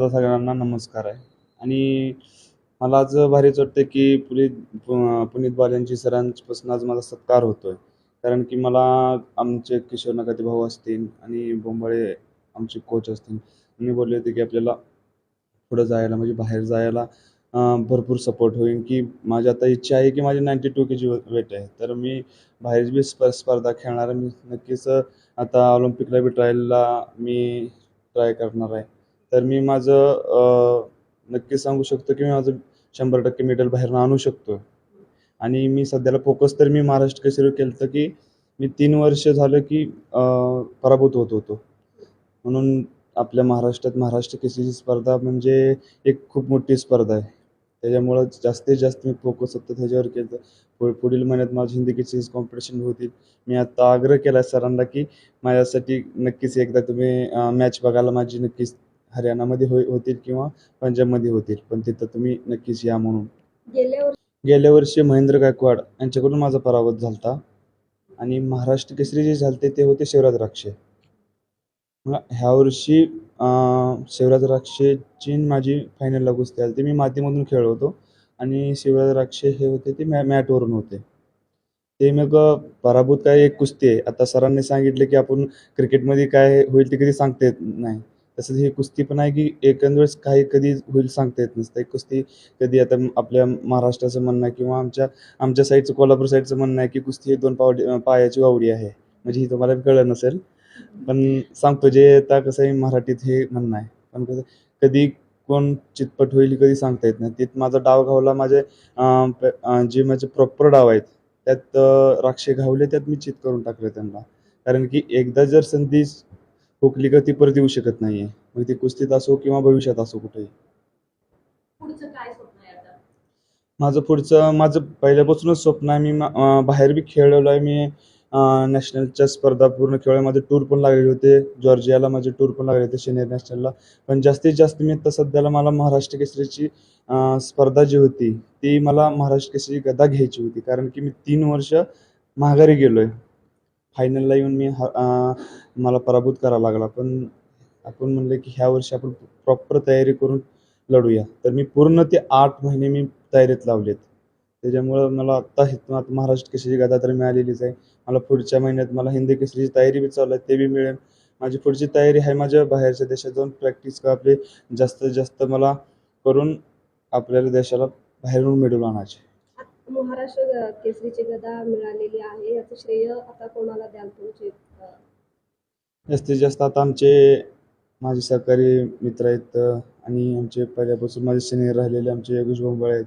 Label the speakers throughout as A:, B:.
A: माझा सगळ्यांना नमस्कार आहे. आणि मला आज भारीच वाटतं की पुनीत पु- पुनीत बालांची सरांपासून आज माझा सत्कार होतो आहे कारण की मला आमचे किशोर नकाते भाऊ असतील आणि बोंबाळे आमचे कोच असतील. मी बोलले होते की आपल्याला पुढं जायला म्हणजे बाहेर जायला भरपूर सपोर्ट होईल. की माझी आता इच्छा आहे की माझी ninety two K G weight आहे. तर मी बाहेर बी स्प स्पर्धा खेळणार मी नक्कीच आता ऑलिम्पिकला बी ट्रायलला मी ट्राय करणार आहे. तर मी माझं नक्की सांगू शकतो की मी माझं शंभर टक्के मेडल बाहेरनं आणू शकतो आणि मी सध्याला फोकस तर मी महाराष्ट्र केसरीवर केलं होतं की मी तीन वर्ष झालं की पराभूत होत होतो. म्हणून आपल्या महाराष्ट्रात महाराष्ट्र केसरीची स्पर्धा म्हणजे एक खूप मोठी स्पर्धा आहे. त्याच्यामुळं जास्तीत जास्त मी फोकस फक्त त्याच्यावर केलं पु पुढील महिन्यात माझी हिंदी केसरीज कॉम्पिटिशन होतील. मी आता आग्रह केला आहे सरांना की माझ्यासाठी नक्कीच एकदा तुम्ही मॅच बघायला माझी नक्कीच हरियाणामध्ये होई होतील किंवा पंजाबमध्ये होतील. पण तिथं तुम्ही नक्कीच या म्हणून.
B: गेल्या वर्षी
A: गेल्या वर्षी महेंद्र गायकवाड यांच्याकडून माझा पराभव झालता. आणि महाराष्ट्र केसरी जे झालते ते होते शिवराज राक्षे. मग ह्या वर्षी शिवराज राक्षेची माझी फायनलला कुस्ती आली ती मी मातीमधून खेळलो होतो. आणि शिवराज राक्षे हे होते ते मॅ मॅटवरून होते. ते मग पराभूत काय एक कुस्ती आहे. आता सरांनी सांगितले की आपण क्रिकेटमध्ये काय होईल ते कधी सांगता येत नाही. तसंच ही कुस्ती पण आहे की एकंदर वेळेस काही कधी होईल सांगता येत नसतं. एक कुस्ती कधी आता आपल्या महाराष्ट्राचं म्हणणं आहे किंवा आमच्या आमच्या साईडचं कोल्हापूर साईडचं म्हणणं आहे की कुस्ती ही दोन पावडी पायाची वावडी आहे. म्हणजे ही तुम्हाला कळलं नसेल. पण सांगतो जे आता कसं आहे मराठीत हे म्हणणं आहे. पण कसं कधी कोण चितपट होईल कधी सांगता येत नाही. तिथं माझा डाव घावला माझे जे माझे प्रॉपर डाव आहेत त्यात राक्षे घावले त्यात मी चित करून टाकले त्यांना. कारण की एकदा जर संधी हुकली का ती परत येऊ शकत नाही आहे मग ती कुस्तीत असो किंवा भविष्यात असो कुठेही.
B: पुढचं काय स्वप्न आहे आता?
A: माझं पुढचं माझं पहिल्यापासूनच स्वप्न आहे. मी मा- अं, बाहेर बी खेळलेलो आहे. मी अं, नॅशनलच्या स्पर्धा पूर्ण खेळ माझे टूर पण लागले होते. जॉर्जियाला माझे टूर पण लागले होते सिनियर नॅशनलला. पण जास्तीत जास्त मी आता सध्याला मला महाराष्ट्र केसरीची अं, स्पर्धा जी होती ती मला महाराष्ट्र केसरी गदा घ्यायची होती. कारण की मी तीन वर्ष माघारी गेलो आहे फायनलला येऊन मी हा मला पराभूत करावा लागला. पण आपण म्हणलं की ह्या वर्षी आपण प्रॉपर तयारी करून लढूया. तर मी पूर्ण ते आठ महिने मी तयारीत लावलेत. त्याच्यामुळं मला आत्ता इथून आता महाराष्ट्र केसरी गदा तर मिळालेलीच आहे. मला पुढच्या महिन्यात मला हिंदी केसरीची तयारी बी चालू आहे ते बी मिळेल. माझी पुढची तयारी आहे माझ्या बाहेरच्या देशात जाऊन प्रॅक्टिस का आपले जास्तीत जास्त मला करून आपल्याला देशाला बाहेरून मिळवून आणायचे.
B: महाराष्ट्र केसरीची गदा मिळालेली आहे. याचं श्रेय आता कोणाला द्याल तुमचे
A: जास्तीत जास्त आता आमचे माझे सहकारी मित्र आहेत आणि आमचे पहिल्यापासून माझे सिनियर राहिलेले आमचे योगेश बोंबळ आहेत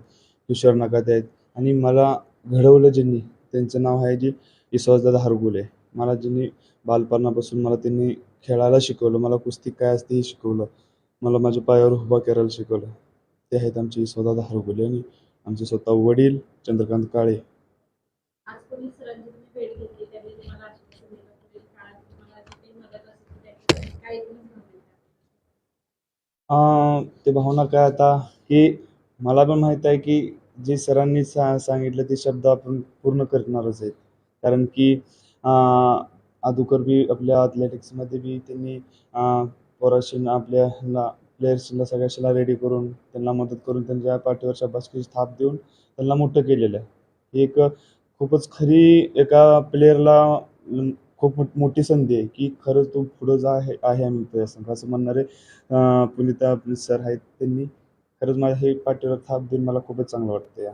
A: किशोर नकाते आहेत. आणि मला घडवलं ज्यांनी त्यांचं नाव आहे जी इसवासदादा हरगुले. मला ज्यांनी बालपणापासून मला त्यांनी खेळायला शिकवलं मला कुस्ती काय असते हे शिकवलं. मला माझ्या पायावर उभा करायला शिकवलं. ते आहेत आमचे इसवासदादा हरगुले आणि आमचे स्वतः वडील चंद्रकांत काळे. ते भावना काय आता हे मला पण माहीत आहे की जे सरांनी सा सांगितलं ते शब्द आपण पूर्ण करणारच आहेत. कारण की अं, अगोदर बी आपल्या अथलेटिक्समध्ये बी त्यांनी अं, पोराशींना आपल्या ह्यांना प्लेयर्सला सगळ्याला रेडी करून त्यांना मदत करून त्यांच्या पाठीवर शाबासकीची थाप देऊन त्यांना मोठं केलेलं आहे. ही एक खूपच खरी एका प्लेयरला खूप मोठ- मोठी संधी आहे की खरंच तो पुढं जा आहे आहे आम्ही तुझ्या संघ असं म्हणणारे पुनिता पुलिस सर आहेत त्यांनी. खरंच माझ्या हे पाठीवर थाप देऊन मला खूपच चांगलं वाटतं या